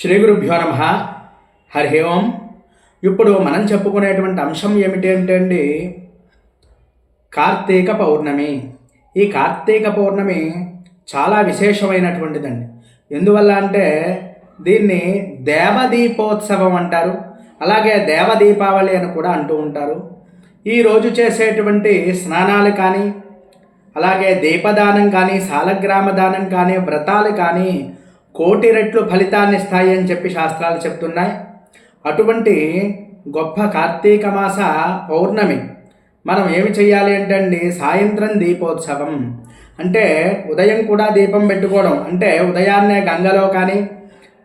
శ్రీ గురుభ్యో నమ. హరి ఓం. ఇప్పుడు మనం చెప్పుకునేటువంటి అంశం ఏమిటి అంటే అండి కార్తీక పౌర్ణమి. ఈ కార్తీక పౌర్ణమి చాలా విశేషమైనటువంటిదండి. ఎందువల్ల అంటే దీన్ని దేవదీపోత్సవం అంటారు. అలాగే దేవదీపావళి అని కూడా అంటూ ఉంటారు. ఈరోజు చేసేటువంటి స్నానాలు కానీ అలాగే దీపదానం కానీ సాలగ్రామ దానం కానీ వ్రతాలు కానీ కోటి రెట్లు ఫలితాన్ని ఇస్తాయి అని చెప్పి శాస్త్రాలు చెప్తున్నాయి. అటువంటి గొప్ప కార్తీక మాస పౌర్ణమి మనం ఏమి చేయాలి అంటే అండి సాయంత్రం దీపోత్సవం. అంటే ఉదయం కూడా దీపం పెట్టుకోవడం. అంటే ఉదయాన్నే గంగలో కానీ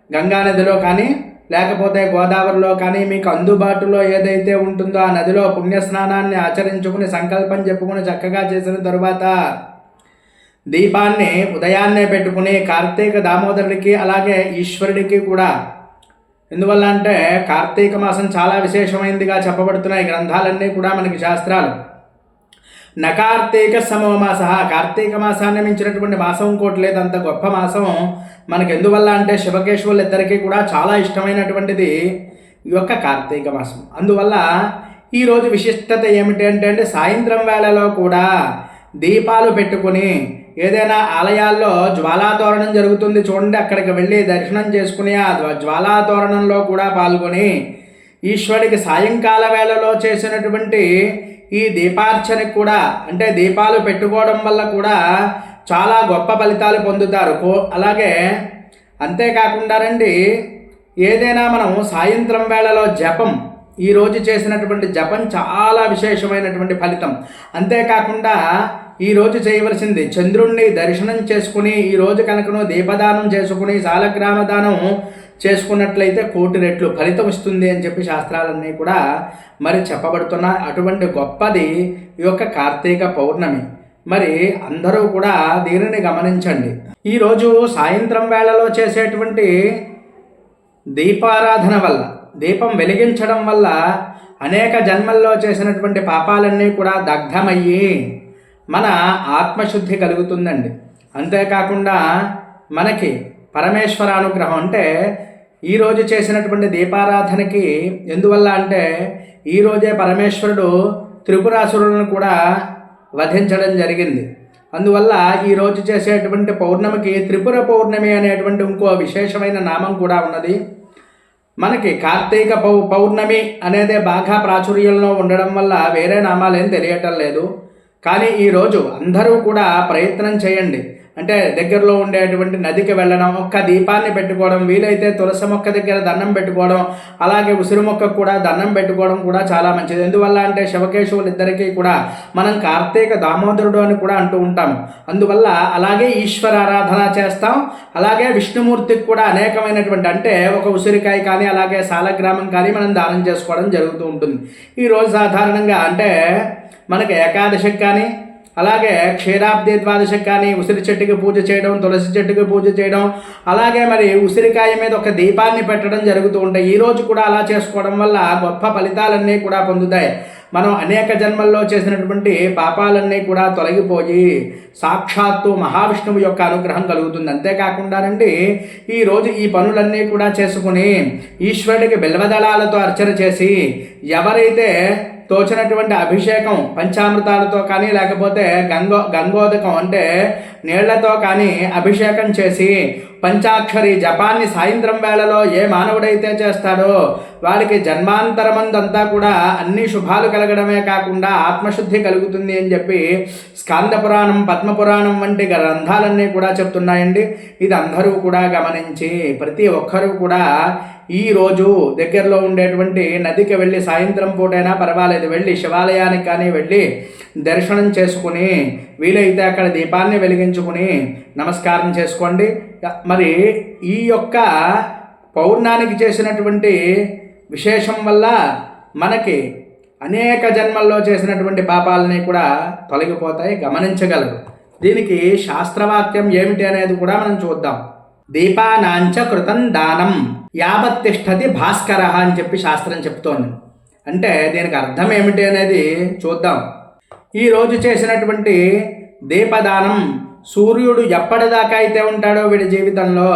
గంగా నదిలో కానీ లేకపోతే గోదావరిలో కానీ మీకు అందుబాటులో ఏదైతే ఉంటుందో ఆ నదిలో పుణ్యస్నానాన్ని ఆచరించుకుని సంకల్పం చెప్పుకుని చక్కగా చేసిన తరువాత దీపాన్ని ఉదయాన్నే పెట్టుకుని కార్తీక దామోదరుడికి అలాగే ఈశ్వరుడికి కూడా. ఎందువల్ల అంటే కార్తీక మాసం చాలా విశేషమైనదిగా చెప్పబడుతున్నాయి గ్రంథాలన్నీ కూడా మనకి శాస్త్రాలు. నకార్తీక సమోమాస కార్తీక మాసాన్ని మించినటువంటి మాసం ఇంకోటి లేదు అంత గొప్ప మాసం. మనకి ఎందువల్ల అంటే శివకేశవులు ఇద్దరికీ కూడా చాలా ఇష్టమైనటువంటిది ఈ యొక్క కార్తీక మాసం. అందువల్ల ఈరోజు విశిష్టత ఏమిటి అంటే అంటే సాయంత్రం వేళలో కూడా దీపాలు పెట్టుకుని ఏదైనా ఆలయాల్లో జ్వాలాతోరణం జరుగుతుంది చూడండి అక్కడికి వెళ్ళి దర్శనం చేసుకుని ఆ జ్వాలాతోరణంలో కూడా పాల్గొని ఈశ్వరుడికి సాయంకాల వేళలో చేసినటువంటి ఈ దీపార్చనకి కూడా అంటే దీపాలు పెట్టుకోవడం వల్ల కూడా చాలా గొప్ప ఫలితాలు పొందుతారు. కో అలాగే అంతేకాకుండా రండి ఏదైనా మనం సాయంత్రం వేళలో జపం ఈరోజు చేసినటువంటి జపం చాలా విశేషమైనటువంటి ఫలితం. అంతేకాకుండా ఈరోజు చేయవలసింది చంద్రుణ్ణి దర్శనం చేసుకుని ఈరోజు కనుకను దీపదానం చేసుకుని సాలగ్రామ దానం చేసుకున్నట్లయితే కోటి రెట్లు ఫలితం ఇస్తుంది అని చెప్పి శాస్త్రాలన్నీ కూడా మరి చెప్పబడుతున్న అటువంటి గొప్పది ఈ యొక్క కార్తీక పౌర్ణమి. మరి అందరూ కూడా దీనిని గమనించండి. ఈరోజు సాయంత్రం వేళలో చేసేటువంటి దీపారాధన వల్ల దీపం వెలిగించడం వల్ల అనేక జన్మల్లో చేసినటువంటి పాపాలన్నీ కూడా దగ్ధమయ్యి మన ఆత్మశుద్ధి కలుగుతుందండి. అంతేకాకుండా మనకి పరమేశ్వర అనుగ్రహం అంటే ఈరోజు చేసినటువంటి దీపారాధనకి ఎందువల్ల అంటే ఈరోజే పరమేశ్వరుడు త్రిపురాసురులను కూడా వధించడం జరిగింది. అందువల్ల ఈరోజు చేసేటువంటి పౌర్ణమికి త్రిపుర పౌర్ణమి అనేటువంటి ఇంకో విశేషమైన నామం కూడా ఉన్నది. మనకి కార్తీక పౌ పౌర్ణమి అనేదే బాగా ప్రాచుర్యంలో ఉండడం వల్ల వేరే నామాలేం తెలియటం లేదు. కానీ ఈరోజు అందరూ కూడా ప్రయత్నం చేయండి. అంటే దగ్గరలో ఉండేటువంటి నదికి వెళ్ళడం ఒక్క దీపాన్ని పెట్టుకోవడం వీలైతే తులసి మొక్క దగ్గర దండం పెట్టుకోవడం అలాగే ఉసిరి మొక్కకు కూడా దండం పెట్టుకోవడం కూడా చాలా మంచిది. ఎందువల్ల అంటే శివకేశవులు ఇద్దరికీ కూడా మనం కార్తీక దామోదరుడు అని కూడా అంటూ ఉంటాము అందువల్ల అలాగే ఈశ్వర ఆరాధన చేస్తాం. అలాగే విష్ణుమూర్తికి కూడా అనేకమైనటువంటి అంటే ఒక ఉసిరికాయ కానీ అలాగే సాలగ్రామం కానీ మనం దానం చేసుకోవడం జరుగుతూ ఉంటుంది. ఈరోజు సాధారణంగా అంటే మనకి ఏకాదశికి కానీ అలాగే క్షీరాబ్ది ద్వాదశికి కానీ ఉసిరి చెట్టుకి పూజ చేయడం తులసి చెట్టుకి పూజ చేయడం అలాగే మరి ఉసిరికాయ మీద ఒక దీపాన్ని పెట్టడం జరుగుతూ ఉంటాయి. ఈరోజు కూడా అలా చేసుకోవడం వల్ల గొప్ప ఫలితాలన్నీ కూడా పొందుతాయి. మనం అనేక జన్మల్లో చేసినటువంటి పాపాలన్నీ కూడా తొలగిపోయి సాక్షాత్తు మహావిష్ణువు యొక్క అనుగ్రహం కలుగుతుంది. అంతేకాకుండానండి ఈరోజు ఈ పనులన్నీ కూడా చేసుకుని ఈశ్వరుడికి బిల్వదళాలతో అర్చన చేసి ఎవరైతే తోచినటువంటి అభిషేకం పంచామృతాలతో కానీ లేకపోతే గంగో గంగోదకం అంటే నీళ్ళతో కానీ అభిషేకం చేసి పంచాక్షరి జపాన్ని సాయంత్రం వేళలో ఏ మానవుడైతే చేస్తాడో వాడికి జన్మాంతరమందంతా కూడా అన్ని శుభాలు కలగడమే కాకుండా ఆత్మశుద్ధి కలుగుతుంది అని చెప్పి స్కాంద పురాణం పద్మపురాణం వంటి గ్రంథాలన్నీ కూడా చెప్తున్నాయండి. ఇది అందరూ కూడా గమనించి ప్రతి ఒక్కరూ కూడా ఈ రోజు దగ్గరలో ఉండేటువంటి నదికి వెళ్ళి సాయంత్రం పూటైనా పర్వాలేదు. వెళ్ళి శివాలయానికి కానీ వెళ్ళి దర్శనం చేసుకుని వీలైతే అక్కడ దీపాన్ని వెలిగించుకుని నమస్కారం చేసుకోండి. మరి ఈ యొక్క పౌర్ణానికి చేసినటువంటి విశేషం వల్ల మనకి అనేక జన్మల్లో చేసినటువంటి పాపాలని కూడా తొలగిపోతాయి గమనించగలరు. దీనికి శాస్త్రవాక్యం ఏమిటి అనేది కూడా మనం చూద్దాం. దీపానాంచ కృతం దానం యావత్తిష్టది భాస్కర అని చెప్పి శాస్త్రం చెప్తోంది. అంటే దీనికి అర్థం ఏమిటి అనేది చూద్దాం. ఈరోజు చేసినటువంటి దీపదానం సూర్యుడు ఎప్పటిదాకా అయితే ఉంటాడో వీడి జీవితంలో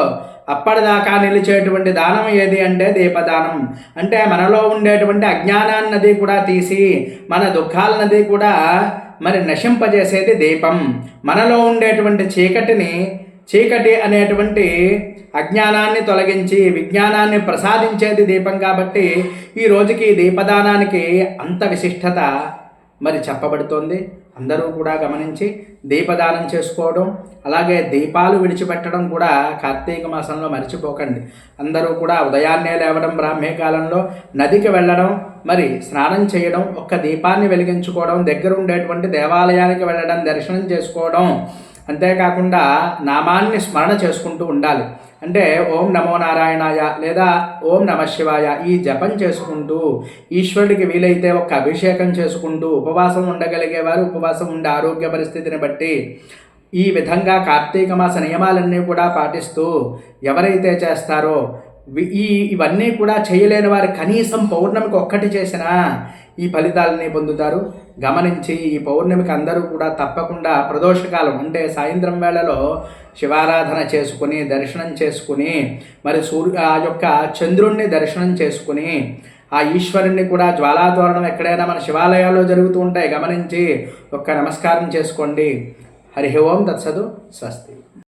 అప్పటిదాకా నిలిచేటువంటి దానం ఏది అంటే దీపదానం. అంటే మనలో ఉండేటువంటి అజ్ఞానాన్నది కూడా తీసి మన దుఃఖాలన్నది కూడా మరి నశింపజేసేది దీపం. మనలో ఉండేటువంటి చీకటిని చీకటి అనేటువంటి అజ్ఞానాన్ని తొలగించి విజ్ఞానాన్ని ప్రసాదించేది దీపం కాబట్టి ఈ రోజుకి దీపదానానికి అంత విశిష్టత మరి చెప్పబడుతోంది. అందరూ కూడా గమనించి దీపదానం చేసుకోవడం అలాగే దీపాలు విడిచిపెట్టడం కూడా కార్తీక మాసంలో మర్చిపోకండి. అందరూ కూడా ఉదయాన్నే లేవడం బ్రాహ్మీ కాలంలో నదికి వెళ్ళడం మరి స్నానం చేయడం ఒక్క దీపాన్ని వెలిగించుకోవడం దగ్గర ఉండేటువంటి దేవాలయానికి వెళ్ళడం దర్శనం చేసుకోవడం అంతేకాకుండా నామాన్ని స్మరణ చేసుకుంటూ ఉండాలి. అంటే ఓం నమో నారాయణాయ లేదా ఓం నమ శివాయ ఈ జపం చేసుకుంటూ ఈశ్వరుడికి వీలైతే ఒక అభిషేకం చేసుకుంటూ ఉపవాసం ఉండగలిగేవారు ఉపవాసం ఉండే ఆరోగ్య పరిస్థితిని బట్టి ఈ విధంగా కార్తీక మాస నియమాలన్నీ కూడా పాటిస్తూ ఎవరైతే చేస్తారో ఈ ఇవన్నీ కూడా చేయలేని వారు కనీసం పౌర్ణమికి ఒక్కటి చేసినా ఈ ఫలితాలని పొందుతారు. గమనించి ఈ పౌర్ణమికి అందరూ కూడా తప్పకుండా ప్రదోషకాలం అంటే సాయంత్రం వేళలో శివారాధన చేసుకుని దర్శనం చేసుకుని మరి సూర్య ఆ యొక్క చంద్రుణ్ణి దర్శనం చేసుకుని ఆ ఈశ్వరుణ్ణి కూడా జ్వాలాతోరణం ఎక్కడైనా మన శివాలయాల్లో జరుగుతూ ఉంటాయి. గమనించి ఒక్క నమస్కారం చేసుకోండి. హరి ఓం తత్సదు స్వస్తి.